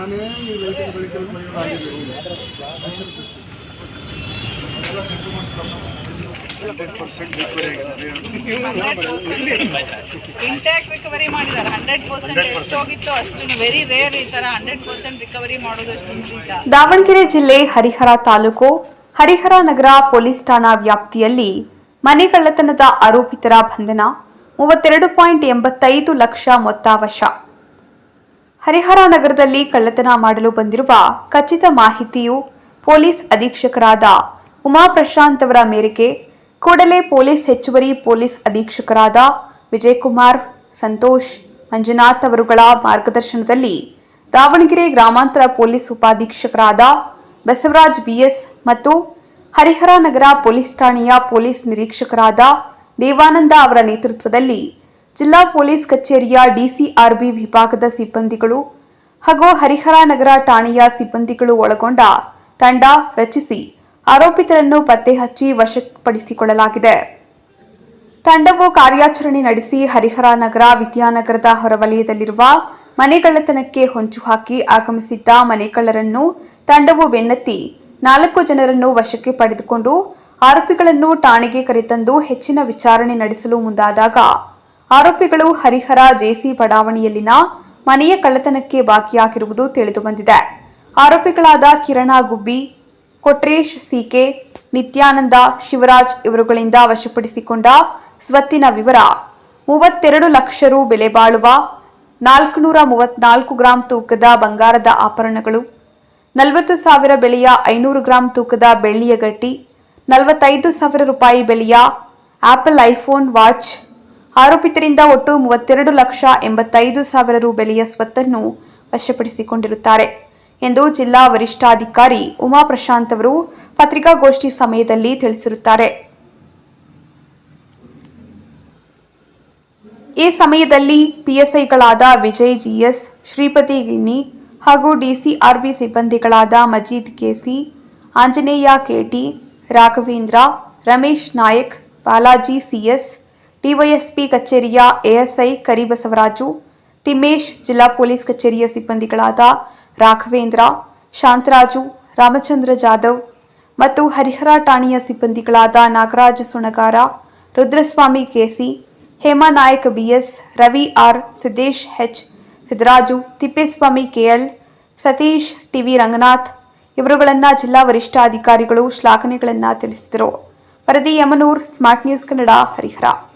ನಾನೇ ಈ intact recovery ಮಾಡಿದ್ದಾರೆ. ಹಂಡ್ರೆಡ್ ಪರ್ಸೆಂಟ್ ಎಷ್ಟು ಹೋಗಿತ್ತು ಅಷ್ಟು ವೆರಿ ರೇರ್ ಈ ತರ ಹಂಡ್ರೆಡ್ ಪರ್ಸೆಂಟ್ ರಿಕವರಿ ಮಾಡೋದು ಅಷ್ಟು ದಾವಣಗೆರೆ ಜಿಲ್ಲೆ ಹರಿಹರ ತಾಲೂಕು ಹರಿಹರ ನಗರ ಪೊಲೀಸ್ ಠಾಣಾ ವ್ಯಾಪ್ತಿಯಲ್ಲಿ ಮನೆ ಕಳ್ಳತನದ ಆರೋಪಿತರ ಬಂಧನ ಮೂವತ್ತೆರಡು ಪಾಯಿಂಟ್ ಎಂಬತ್ತೈದು ಲಕ್ಷ ಮೊತ್ತ ವಶ. ಹರಿಹರ ನಗರದಲ್ಲಿ ಕಳ್ಳತನ ಮಾಡಲು ಬಂದಿರುವ ಖಚಿತ ಮಾಹಿತಿಯು ಪೊಲೀಸ್ ಅಧೀಕ್ಷಕರಾದ ಉಮಾ ಪ್ರಶಾಂತ್ ಅವರ ಮೇರೆಗೆ ಕೂಡಲೇ ಪೊಲೀಸ್ ಹೆಚ್ಚುವರಿ ಪೊಲೀಸ್ ಅಧೀಕ್ಷಕರಾದ ವಿಜಯಕುಮಾರ್, ಸಂತೋಷ್, ಮಂಜುನಾಥ್ ಅವರುಗಳ ಮಾರ್ಗದರ್ಶನದಲ್ಲಿ ದಾವಣಗೆರೆ ಗ್ರಾಮಾಂತರ ಪೊಲೀಸ್ ಉಪಾಧೀಕ್ಷಕರಾದ ಬಸವರಾಜ್ ಬಿಎಸ್ ಮತ್ತು ಹರಿಹರ ನಗರ ಪೊಲೀಸ್ ಠಾಣೆಯ ಪೊಲೀಸ್ ನಿರೀಕ್ಷಕರಾದ ದೇವಾನಂದ ಅವರ ನೇತೃತ್ವದಲ್ಲಿ ಜಿಲ್ಲಾ ಪೊಲೀಸ್ ಕಚೇರಿಯ ಡಿಸಿಆರ್ಬಿ ವಿಭಾಗದ ಸಿಬ್ಬಂದಿಗಳು ಹಾಗೂ ಹರಿಹರ ನಗರ ಠಾಣೆಯ ಸಿಬ್ಬಂದಿಗಳು ಒಳಗೊಂಡ ತಂಡ ರಚಿಸಿ ಆರೋಪಿತರನ್ನು ಪತ್ತೆ ಹಚ್ಚಿ ವಶಪಡಿಸಿಕೊಳ್ಳಲಾಗಿದೆ. ತಂಡವು ಕಾರ್ಯಾಚರಣೆ ನಡೆಸಿ ಹರಿಹರ ನಗರ ವಿದ್ಯಾನಗರದ ಹೊರವಲಯದಲ್ಲಿರುವ ಮನೆಗಳ್ಳತನಕ್ಕೆ ಹೊಂಚು ಹಾಕಿ ಆಗಮಿಸಿದ್ದ ಮನೆಕಳ್ಳರನ್ನು ತಂಡವು ಬೆನ್ನತ್ತಿ ನಾಲ್ಕು ಜನರನ್ನು ವಶಕ್ಕೆ ಪಡೆದುಕೊಂಡು ಆರೋಪಿಗಳನ್ನು ಠಾಣೆಗೆ ಕರೆತಂದು ಹೆಚ್ಚಿನ ವಿಚಾರಣೆ ನಡೆಸಲು ಮುಂದಾದಾಗ ಆರೋಪಿಗಳು ಹರಿಹರ ಜೆಸಿ ಬಡಾವಣೆಯಲ್ಲಿನ ಮನೆಯ ಕಳ್ಳತನಕ್ಕೆ ಬಾಕಿಯಾಗಿರುವುದು ತಿಳಿದುಬಂದಿದೆ ಆರೋಪಿಗಳಾದ ಕಿರಣ ಗುಬ್ಬಿ, ಕೊಟ್ರೇಶ್ ಸಿಕೆ, ನಿತ್ಯಾನಂದ ಶಿವರಾಜ್ ಇವರುಗಳಿಂದ ವಶಪಡಿಸಿಕೊಂಡ ಸ್ವತ್ತಿನ ವಿವರ. ಮೂವತ್ತೆರಡು ಲಕ್ಷ ರು ಬೆಲೆ ಬಾಳುವ ನಾಲ್ಕುನೂರ ಮೂವತ್ನಾಲ್ಕು ಗ್ರಾಂ ತೂಕದ ಬಂಗಾರದ ಆಭರಣಗಳು, ನಲವತ್ತು ಸಾವಿರ ಬೆಲೆಯ ಐನೂರು ಗ್ರಾಂ ತೂಕದ ಬೆಳ್ಳಿಯ ಗಟ್ಟಿ, ನಲವತ್ತೈದು ಸಾವಿರ ರೂಪಾಯಿ ಬೆಲೆಯ ಆಪಲ್ ಐಫೋನ್ ವಾಚ್ ಆರೋಪಿತರಿಂದ ಒಟ್ಟು ಮೂವತ್ತೆರಡು ಲಕ್ಷ ಎಂಬತ್ತೈದು ಸಾವಿರ ರು ಬೆಲೆಯ ಸ್ವತ್ತನ್ನು ವಶಪಡಿಸಿಕೊಂಡಿರುತ್ತಾರೆ ಎಂದು ಜಿಲ್ಲಾ ವರಿಷ್ಠಾಧಿಕಾರಿ ಉಮಾ ಪ್ರಶಾಂತ್ ಅವರು ಪತ್ರಿಕಾಗೋಷ್ಠಿ ಸಮಯದಲ್ಲಿ ತಿಳಿಸಿರುತ್ತಾರೆ. ಈ ಸಮಯದಲ್ಲಿ ಪಿಎಸ್ಐಗಳಾದ ವಿಜಯ್ ಜಿಎಸ್, ಶ್ರೀಪತಿ ಗಿನ್ನಿ ಹಾಗೂ DCRB ಸಿಬ್ಬಂದಿಗಳಾದ Majeed KC, Anjaneya KT, Raghavendra, Ramesh Nayak, Balaji CS DYSP ಕಚೇರಿಯ ಎಎಸ್ಐ ಕರಿಬಸವರಾಜು ತಿಮ್ಮೇಶ್ ಜಿಲ್ಲಾ ಪೊಲೀಸ್ ಕಚೇರಿಯ ಸಿಬ್ಬಂದಿಗಳಾದ ರಾಘವೇಂದ್ರ, ಶಾಂತರಾಜು, ರಾಮಚಂದ್ರ ಜಾಧವ್ ಮತ್ತು ಹರಿಹರ ಠಾಣೆಯ ಸಿಬ್ಬಂದಿಗಳಾದ Nagaraja Sunagar, Rudraswamy KC, Hema Nayak BS, Ravi R, Siddesh H Siddaraju, Thippeswamy KL, Satish TV Ranganath ಇವರುಗಳನ್ನು ಜಿಲ್ಲಾ ವರಿಷ್ಠಾಧಿಕಾರಿಗಳು ಶ್ಲಾಘನೆಗಳನ್ನು ತಿಳಿಸಿದರು. ವರದಿ ಯಮನೂರ್, ಸ್ಮಾರ್ಟ್ ನ್ಯೂಸ್ ಕನ್ನಡ, ಹರಿಹರ.